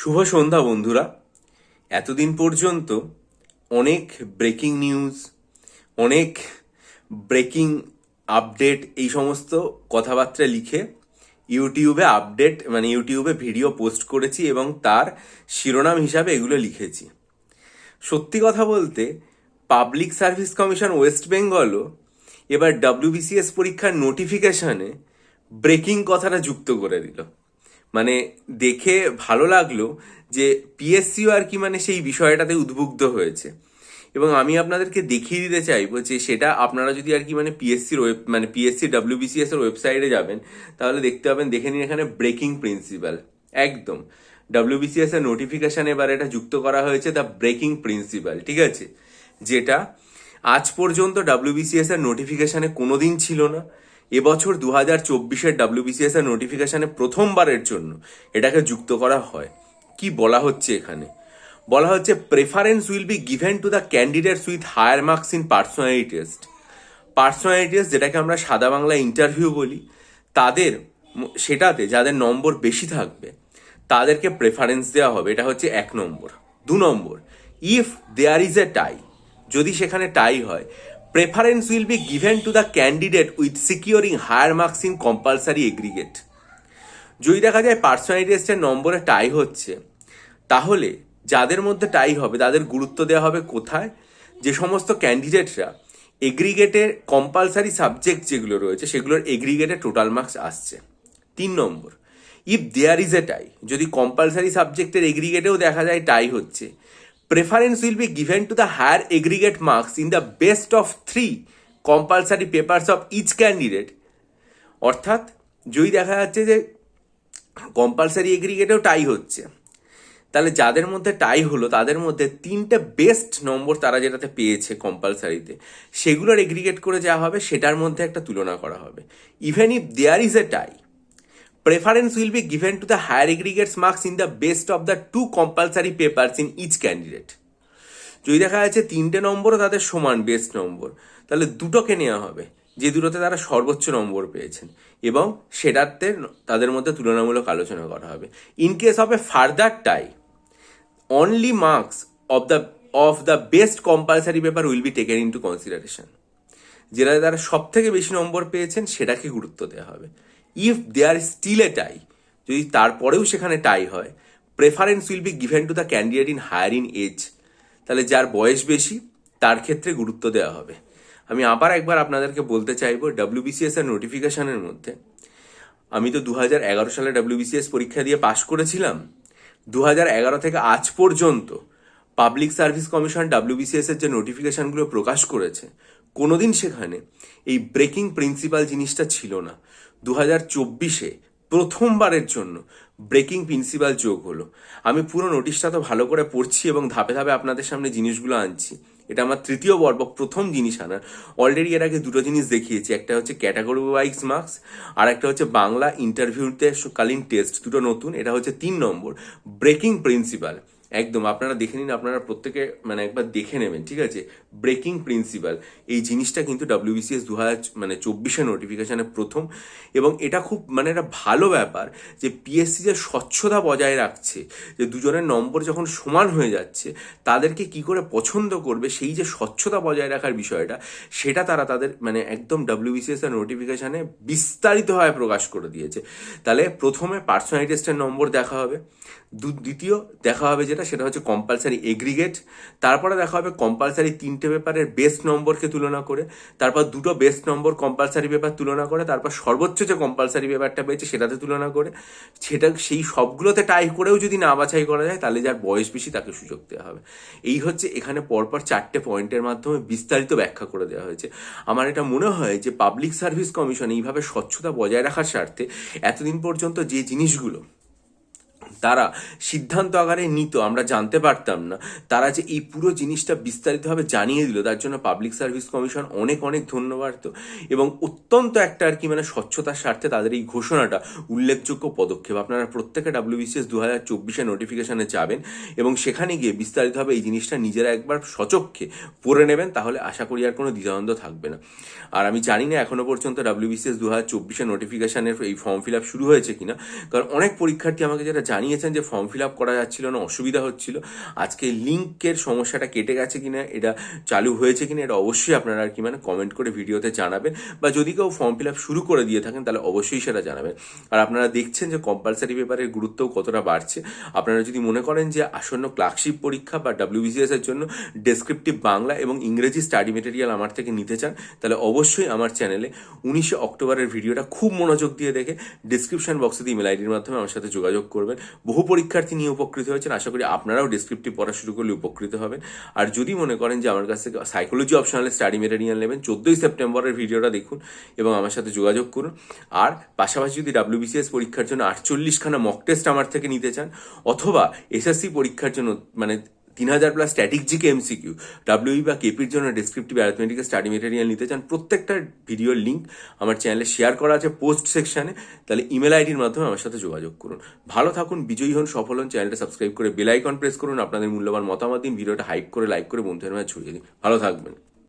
শুভ সন্ধ্যা, বন্ধুরা। এতদিন পর্যন্ত অনেক ব্রেকিং নিউজ অনেক ব্রেকিং আপডেট এই সমস্ত কথাবার্তা লিখে ইউটিউবে আপডেট মানে ইউটিউবে ভিডিও পোস্ট করেছি এবং তার শিরোনাম হিসাবে এগুলো লিখেছি। সত্যি কথা বলতে পাবলিক সার্ভিস কমিশন ওয়েস্ট বেঙ্গলও এবার ডাব্লিউবিসিএস পরীক্ষার নোটিফিকেশনে ব্রেকিং কথাটা যুক্ত করে দিল। মানে দেখে ভালো লাগল যে পিএসসিও আর কি মানে সেই বিষয়টাতে উদ্বুদ্ধ হয়েছে। এবং আমি আপনাদেরকে দেখিয়ে দিতে চাইব যে সেটা আপনারা যদি আর কি মানে পিএসসির ওয়েব মানে পিএসসি ডাব্লিউবিসিএস এর ওয়েবসাইটে যাবেন, তাহলে দেখতে পাবেন, দেখে নিন এখানে ব্রেকিং প্রিন্সিপাল একদম। ডাব্লিউবিসিএস এর নোটিফিকেশন এবার এটা যুক্ত করা হয়েছে দ্য ব্রেকিং প্রিন্সিপাল ঠিক আছে? যেটা আজ পর্যন্ত ডাব্লিউবিসিএস এর নোটিফিকেশনে কোনোদিন ছিল না। এবছর দু হাজার চব্বিশের ডাব্লিউবিসিএস এর নোটিফিকেশনে প্রথমবারের জন্য এটাকে যুক্ত করা হয়। কি বলা হচ্ছে এখানে? বলা হচ্ছে preference will be given to the candidates with higher marks in personality test personality test যেটাকে আমরা সাদা বাংলা ইন্টারভিউ বলি, তাদের সেটাতে যাদের নম্বর বেশি থাকবে, তাদেরকে প্রেফারেন্স দেওয়া হবে। এটা হচ্ছে এক নম্বর। দু নম্বর ইফ দেয়ার ইজ এ টাই যদি সেখানে টাই হয় preference will be given to the candidate with securing higher marks in compulsory aggregate যদি দেখা যায় পার্সোনালিটি টেস্টের নম্বরে টাই হচ্ছে, তাহলে যাদের মধ্যে টাই হবে, তাদের গুরুত্ব দেওয়া হবে কোথায়? যে সমস্ত ক্যান্ডিডেটরা এগ্রিগেটের কম্পালসারি সাবজেক্ট যেগুলো রয়েছে, সেগুলোর এগ্রিগেটে টোটাল মার্কস আসছে। তিন নম্বর ইফ দেয়ার ইজ এ টাই যদি কম্পালসারি সাবজেক্টের এগ্রিগেটেও দেখা যায় টাই হচ্ছে preference will be given to the higher aggregate marks in the best of three compulsory papers of each candidate অর্থাৎ, যদি দেখা যাচ্ছে যে কম্পালসারি এগ্রিগেটেও টাই হচ্ছে, তাহলে যাদের মধ্যে টাই হলো, তাদের মধ্যে তিনটে বেস্ট নম্বর তারা যেটাতে পেয়েছে কম্পালসারিতে সেগুলোর এগ্রিগেট করে যা হবে, সেটার মধ্যে একটা তুলনা করা হবে। Even if there is a tie preference will be given to the higher aggregates marks in the best of the two compulsory papers in each candidate যদি দেখা যাচ্ছে তিনটে নম্বরও তাদের সমান বেস্ট নম্বর, তাহলে দুটোকে নেওয়া হবে, যে দুটোতে তারা সর্বোচ্চ নম্বর পেয়েছেন, এবং সেটাতে তাদের মধ্যে তুলনামূলক আলোচনা করা হবে। In case of a further tie only marks of the of the best compulsory paper will be taken into consideration যেটাতে তারা সব থেকে বেশি নম্বর পেয়েছেন, সেটাকে গুরুত্ব দেওয়া হবে। ইফ দেয়ার স্টিল এ টাই যদি তারপরেও সেখানে টাই হয় preference will be given to the candidate in higher in age তাহলে যার বয়স বেশি, তার ক্ষেত্রে গুরুত্ব দেওয়া হবে। আমি আবার একবার আপনাদেরকে বলতে চাইব ডাব্লিউবিসিএস এর নোটিফিকেশনের মধ্যে। আমি তো দু হাজার এগারো সালে ডাব্লিউবিসিএস পরীক্ষা দিয়ে পাশ করেছিলাম। দু হাজার এগারো থেকে আজ পর্যন্ত পাবলিক সার্ভিস কমিশন ডাব্লিউবিসিএস এর যে নোটিফিকেশনগুলো প্রকাশ করেছে, কোনোদিন সেখানে এই ব্রেকিং প্রিন্সিপাল জিনিসটা ছিল না। দু হাজার চব্বিশে প্রথমবারের জন্য ব্রেকিং প্রিন্সিপাল যোগ হলো। আমি পুরো নোটিশটা তো ভালো করে পড়ছি এবং ধাপে ধাপে আপনাদের সামনে জিনিসগুলো আনছি। এটা আমার তৃতীয় পর্ব প্রথম জিনিস আনার। অলরেডি এর আগে দুটো জিনিস দেখিয়েছি। একটা হচ্ছে ক্যাটাগরি ওয়াইজ মার্কস, আর একটা হচ্ছে বাংলা ইন্টারভিউতে কালীন টেস্ট দুটো নতুন। এটা হচ্ছে তিন নম্বর, ব্রেকিং প্রিন্সিপাল। একদম, আপনারা দেখে নিন, আপনারা প্রত্যেকে মানে একবার দেখে নেবেন, ঠিক আছে? ব্রেকিং প্রিন্সিপাল এই জিনিসটা কিন্তু ডাব্লিউবিসিএস দু হাজার মানে চব্বিশে নোটিফিকেশানে প্রথম এবং এটা খুব মানে একটা ভালো ব্যাপার যে পিএসসি যে স্বচ্ছতা বজায় রাখছে, যে দুজনের নম্বর যখন সমান হয়ে যাচ্ছে, তাদেরকে কি করে পছন্দ করবে, সেই যে স্বচ্ছতা বজায় রাখার বিষয়টা, সেটা তারা তাদের মানে একদম ডাব্লিউবিসিএস এর নোটিফিকেশনে বিস্তারিতভাবে প্রকাশ করে দিয়েছে। তাহলে প্রথমে পার্সোনালিটি টেস্টের নম্বর দেখা হবে। দ্বিতীয় দেখা হবে যেটা, সেটা হচ্ছে কম্পালসারি এগ্রিগেট তারপরে দেখা হবে কম্পালসারি তিনটে পেপারের বেস্ট নম্বরকে তুলনা করে, তারপর দুটো বেস্ট নম্বর কম্পালসারি পেপার তুলনা করে, তারপর সর্বোচ্চ যে কম্পালসারি পেপারটা পেয়েছে সেটাতে তুলনা করে, সেটা সেই সবগুলোতে টাই করেও যদি না বাছাই করা যায়, তাহলে যার বয়স বেশি তাকে সুযোগ দেওয়া হবে। এই হচ্ছে এখানে পরপর চারটে পয়েন্টের মাধ্যমে বিস্তারিত ব্যাখ্যা করে দেওয়া হয়েছে। আমার এটা মনে হয় যে পাবলিক সার্ভিস কমিশন এইভাবে স্বচ্ছতা বজায় রাখার স্বার্থে এতদিন পর্যন্ত যে জিনিসগুলো তারা সিদ্ধান্ত আকারে নিত, আমরা জানতে পারতাম না। তারা যে এই পুরো জিনিসটা বিস্তারিতভাবে জানিয়ে দিল, তার জন্য পাবলিক সার্ভিস কমিশন অনেক অনেক ধন্যবাদ তো। এবং অত্যন্ত একটা আর কি মানে স্বচ্ছতার স্বার্থে তাদের এই ঘোষণাটা উল্লেখযোগ্য পদক্ষেপ। আপনারা প্রত্যেকে ডাব্লিউবিসিএস দু হাজার চব্বিশে নোটিফিকেশানে যাবেন এবং সেখানে গিয়ে বিস্তারিতভাবে এই জিনিসটা নিজেরা একবার সচক্ষে পড়ে নেবেন, তাহলে আশা করি আর কোনো দ্বিধাদ্বন্দ্ব থাকবে না। আর আমি জানি না এখনও পর্যন্ত ডাব্লিউবিসিএস দু হাজার চব্বিশে নোটিফিকেশনের এই ফর্ম ফিল আপ শুরু হয়েছে কিনা, কারণ অনেক পরীক্ষার্থী আমাকে যেটা জানিয়ে জানিয়েছেন যে ফর্ম ফিল আপ করা যাচ্ছিল না, অসুবিধা হচ্ছিল। আজকে লিঙ্কের সমস্যাটা কেটে গেছে কিনা, এটা চালু হয়েছে কিনা, এটা অবশ্যই আপনারা আর কি মানে কমেন্ট করে ভিডিওতে জানাবেন। বা যদি কেউ ফর্ম ফিল আপ শুরু করে দিয়ে থাকেন, তাহলে অবশ্যই সেটা জানাবেন। আর আপনারা দেখছেন যে কম্পালসারি পেপারের গুরুত্বও কতটা বাড়ছে। আপনারা যদি মনে করেন যে আসন্ন ক্লার্কশিপ পরীক্ষা বা ডাব্লিউবিসিএস এর জন্য ডেসক্রিপটিভ বাংলা এবং ইংরেজি স্টাডি মেটেরিয়াল আমার থেকে নিতে চান, তাহলে অবশ্যই আমার চ্যানেলে উনিশে অক্টোবরের ভিডিওটা খুব মনোযোগ দিয়ে দেখে ডিসক্রিপশন বক্সে দিয়ে ইমেল আইডির মাধ্যমে আমার সাথে যোগাযোগ করবেন। বহু পরীক্ষার্থী নিয়ে উপকৃত হয়েছেন। আশা করি আপনারাও ডিসক্রিপটিভ পড়া শুরু করলে উপকৃত হবেন। আর যদি মনে করেন যে আমার কাছ থেকে সাইকোলজি অপশনালে স্টাডি মেটেরিয়াল নেবেন, চোদ্দোই সেপ্টেম্বরের ভিডিওটা দেখুন এবং আমার সাথে যোগাযোগ করুন। আর পাশাপাশি যদি ডাব্লিউবিসিএস পরীক্ষার জন্য আটচল্লিশখানা মক টেস্ট আমার থেকে নিতে চান, অথবা এসএসসি পরীক্ষার জন্য মানে তিন হাজার plus static GK MCQ WE বা কেপির জন্য ডিসক্রিপটিভ অ্যারিথমেটিকের স্টাডি মেটেরিয়াল নিতে চান, প্রত্যেকটা ভিডিওর লিঙ্ক আমার চ্যানেলে শেয়ার করা আছে পোস্ট সেকশানে তাহলে ইমেল আইডির মাধ্যমে আমার সাথে যোগাযোগ করুন। ভালো থাকুন, বিজয়ী হন, সফল হন চ্যানেলটা সাবস্ক্রাইব করে বেল আইকন প্রেস করুন, আপনাদের মূল্যবান মতামত দিন ভিডিওটা হাইপ করে লাইক করে বন্ধুদের মাঝে ছড়িয়ে দিন। ভালো থাকবেন।